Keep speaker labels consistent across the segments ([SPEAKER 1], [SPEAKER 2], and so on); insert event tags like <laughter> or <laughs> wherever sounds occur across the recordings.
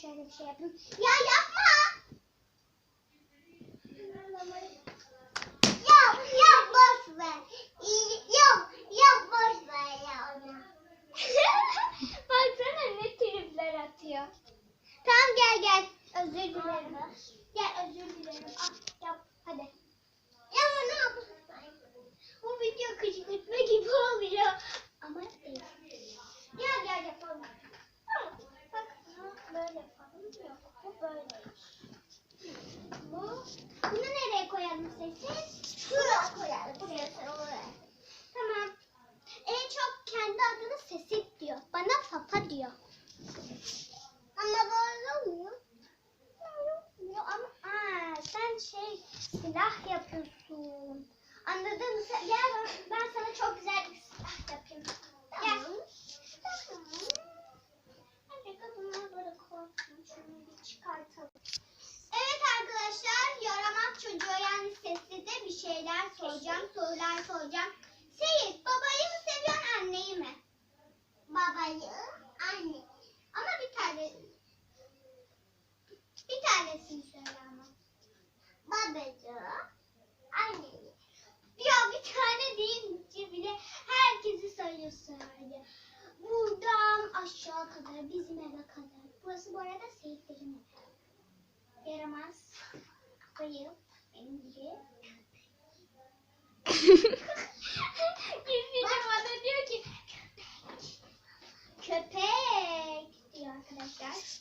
[SPEAKER 1] şey yapayım. Ya yapma. Ya ya boş ver. Yok yok boş ver ya onu. <laughs> Baksana ne tripler atıyor. Tamam gel gel. Özür dilerim. Gel özür dilerim. Ah yap hadi. Ya ne yapıyorsun? Bu video kışkırtma gibi oluyor. Ama değil. Gel gel yapalım. Tamam. Bak bu nereye koyalım sesi? Şuraya koyalım. Buraya oraya. Tamam. En çok kendi adını Sesit diyor. Bana Papa diyor. Ama böyle olmuyor. Olmuyor ama aa, sen şey silah yapıyorsun. Anladın mı? Gel ben, sana çok güzel bir silah yapayım. Gel. Evet arkadaşlar yaramaz çocuğa yani sesli de bir şeyler soracağım. Sorular soracağım. Seyit babayı mı seviyorsun anneyi mi? Babayı, anne. Ama bir tane bir tanesini söyle ama. Babacı, anneyi. Ya bir tane deyince bile herkesi sayıyor söyle. Buradan aşağı kadar bizim eve kadar. Burası bu arada Seyitlerin evi. Yaramaz. Bayıl. Benim gibi. <laughs> Gizlice bana diyor ki köpek. Köpek diyor arkadaşlar.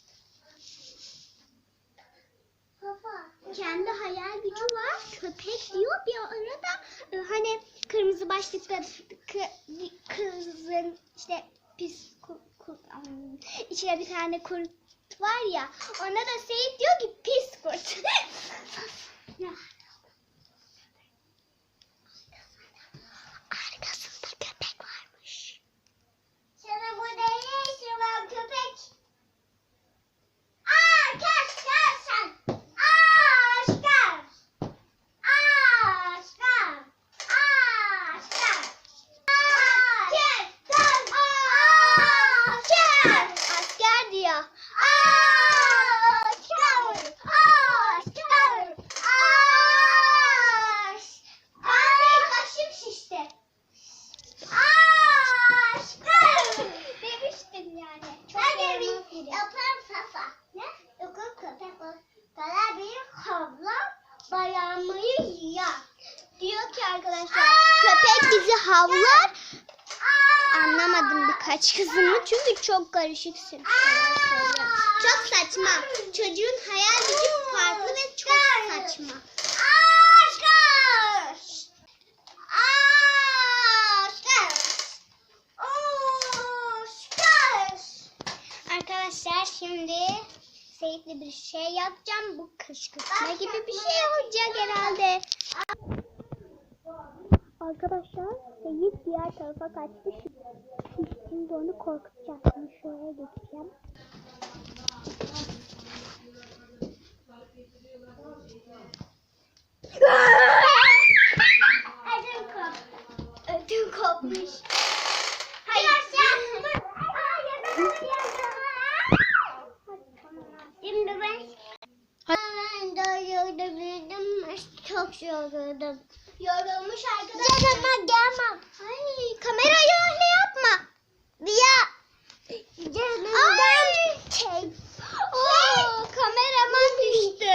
[SPEAKER 1] Kendi hayal gücü var. Köpek diyor bir arada e, hani kırmızı başlıklı kızın işte pis ku- ku- am, içine bir tane kurt var ya ona da Seyit diyor ki pis kurt. <laughs> Ya. Arkasında köpek varmış. Sana bu ne işin var köpek? Aa, kaç kaç sen. Aşkar. Aşkar. Aşkar. Asker. Asker. Asker diyor. Asker. Asker. Aş. Ay başım şişti. Aşkım. Demiştim yani. Çok ben de yaparım Safa. Ne? Dokun köpek o. Kara bir havla bayanmayı yiyor. Diyor ki arkadaşlar köpek bizi havlar. Birkaç kızımı çünkü çok karışık şeyler söylüyor. Çok saçma. Çocuğun hayal gücü farklı ve çok saçma. Arkadaşlar şimdi Seyit'le bir şey yapacağım. Bu kışkırtma gibi bir şey olacak herhalde. Arkadaşlar Seyit diğer tarafa kaçtı. Şimdi onu korkutacağım. Şimdi şuraya geçeceğim. <laughs> Ödüm koptu. Ödüm kopmuş. Hayır. Şimdi ben ben de yoruldum. Çok yoruldum. Yorulmuş arkadaşlar. Canıma gelmem. Ay kamerayı öyle yapma. Ya. Canımdan çek. Oo, kameraman düştü.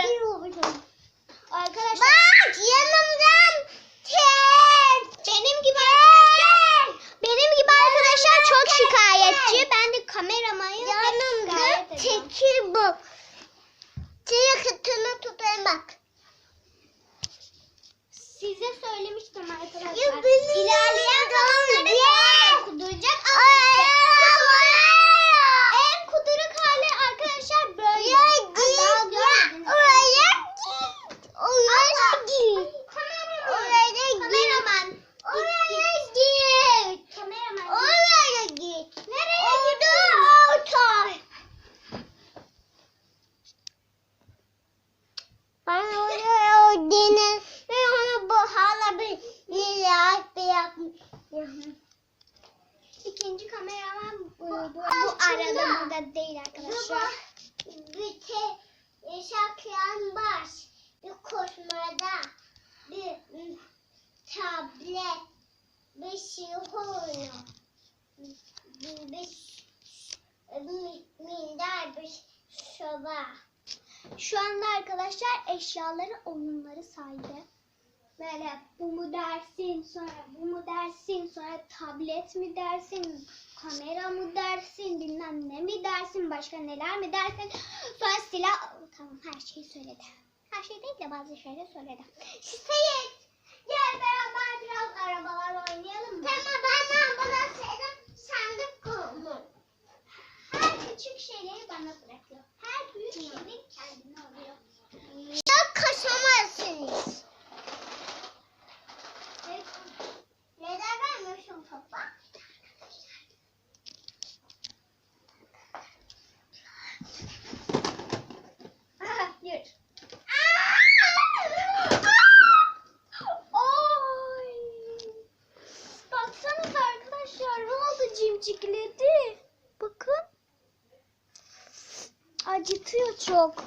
[SPEAKER 1] Arkadaşlar. Bak yanımdan çek. Benim gibi arkadaşlar. Benim gibi arkadaşlar çok şikayetçi. Ben de kameramanı yanımdan çekil bu. Çiğ kıtını tutayım bak. Size söylemiştim arkadaşlar.
[SPEAKER 2] Ya benim
[SPEAKER 1] İlerleyen zamanlarda kuduracak ama işte. da değil arkadaşlar.
[SPEAKER 2] Bütün yaşayan e, baş bir koşmada bir tablet bir şey oluyor. Bir, bir, bir bir soba.
[SPEAKER 1] Şu anda arkadaşlar eşyaları oyunları saydı. Böyle bu mu dersin sonra bu mu dersin sonra tablet mi dersin kamera mı dersin bilmiyorum dersin, başka neler mi dersin. Sonra silah, tamam her şeyi söyledi. Her şey değil de bazı şeyleri söyledi. Seyit, gel beraber biraz arabalar oynayalım mı?
[SPEAKER 2] Tamam ben ambulans edip sandık koydum.
[SPEAKER 1] Her küçük şeyleri bana bırakıyor. Her büyük şeyleri kendine
[SPEAKER 2] çok.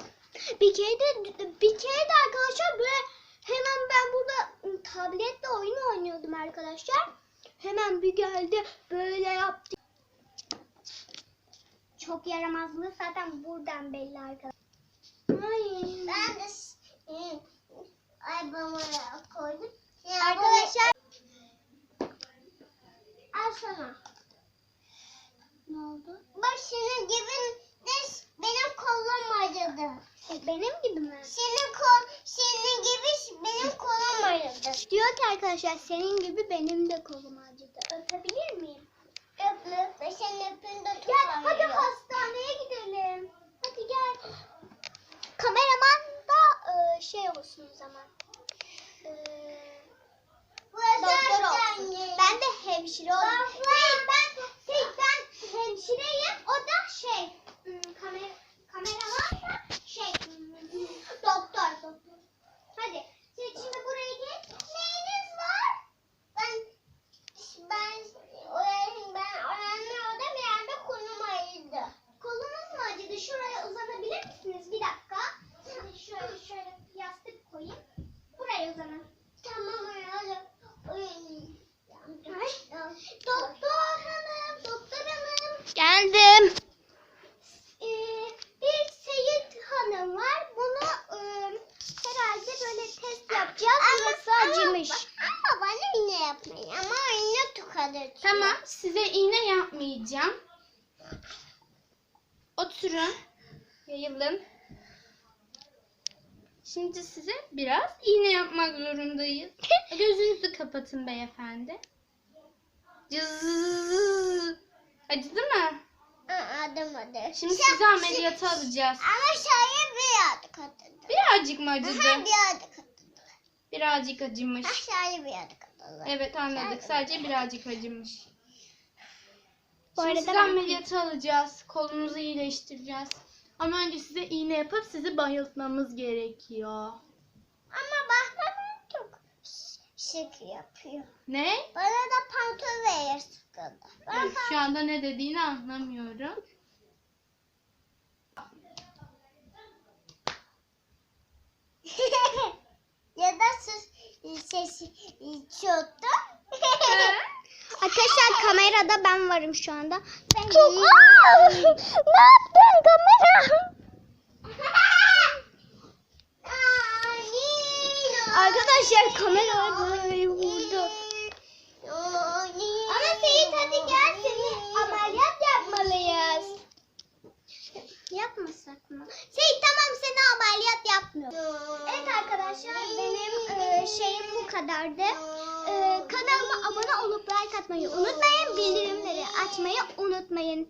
[SPEAKER 1] Bir kere de bir kere de arkadaşlar böyle hemen ben burada ıı, tabletle oyun oynuyordum arkadaşlar. Hemen bir geldi böyle yaptı. Çok yaramazlığı zaten buradan belli arkadaşlar. Ay.
[SPEAKER 2] Ben de hı, ay babaya koydum. Ya
[SPEAKER 1] Arkadaşlar
[SPEAKER 2] al sana.
[SPEAKER 1] ne oldu?
[SPEAKER 2] Bak senin gibi de s- benim kolum acıdı.
[SPEAKER 1] E, benim gibi mi?
[SPEAKER 2] Senin kol, senin gibi s- benim kolum acıdı.
[SPEAKER 1] Diyor ki arkadaşlar senin gibi benim de kolum acıdı. Öpebilir miyim?
[SPEAKER 2] Öp öp ve senin öpün de
[SPEAKER 1] Gel hadi hastaneye gidelim. Hadi gel. Kameraman da e, şey olsun o zaman. E, doktor olsun. Ben de hemşire olayım. Hey, ben, hey, ben hemşireyim. O da şey hmm, kamera, kameraman da şey hmm, doktor. doktor. Hadi sen şimdi buraya gel. Neyiniz var?
[SPEAKER 2] Ben ben o- ben öğrenme orada bir yerde kolum acıdı.
[SPEAKER 1] Kolunuz mu acıdı? Şuraya uzanabilir misiniz? Bir dakika. Şimdi şöyle şöyle yastık koyayım. Buraya uzanın.
[SPEAKER 2] Tamam öyle.
[SPEAKER 1] Ay. Doktor hanım, doktor hanım.
[SPEAKER 2] Geldim.
[SPEAKER 1] Ee, bir Seyit hanım var. Bunu e, herhalde böyle test yapacağız. Burası acımış.
[SPEAKER 2] Ama bana iğne yapmayın. Ama iğne tıkadır.
[SPEAKER 3] Tamam, size iğne yapmayacağım. Oturun, yayılın. Şimdi size biraz iğne yapmak zorundayız. <laughs> Gözünüzü kapatın beyefendi. Cızz. Acıdı mı?
[SPEAKER 2] Aa, adım adı.
[SPEAKER 3] Şimdi sizi ameliyata alacağız.
[SPEAKER 2] Ama şöyle bir adı katıldı.
[SPEAKER 3] Birazcık mı
[SPEAKER 2] Aha
[SPEAKER 3] acıdı?
[SPEAKER 2] bir adı katıldı.
[SPEAKER 3] Birazcık acımış.
[SPEAKER 2] Aşağıya bir adı katıldı.
[SPEAKER 3] Evet anladık. Sadece birazcık acımış.
[SPEAKER 1] Bu
[SPEAKER 3] Şimdi sizi ameliyata alacağız. Kolunuzu iyileştireceğiz. Ama önce size iğne yapıp sizi bayıltmamız gerekiyor.
[SPEAKER 2] Ama bak bana çok şık yapıyor.
[SPEAKER 3] Ne?
[SPEAKER 2] Bana da pantol verir sıkıldı. Ben
[SPEAKER 3] şu anda ne dediğini anlamıyorum. <laughs>
[SPEAKER 2] ya da ses, sesi çoktu.
[SPEAKER 1] Arkadaşlar kamerada ben varım şu anda.
[SPEAKER 2] Ben
[SPEAKER 1] Çok Aa! <laughs> Ne yaptın kamera? Arkadaşlar kamera böyle vurdu. Ama Seyit hadi gel seni ameliyat yapmalıyız. Yapmasak mı? Seyit tamam seni ameliyat yapmıyor. Evet arkadaşlar benim e, şeyim bu kadardı. Kanalıma abone olup like atmayı unutmayın. Bildirimleri açmayı unutmayın.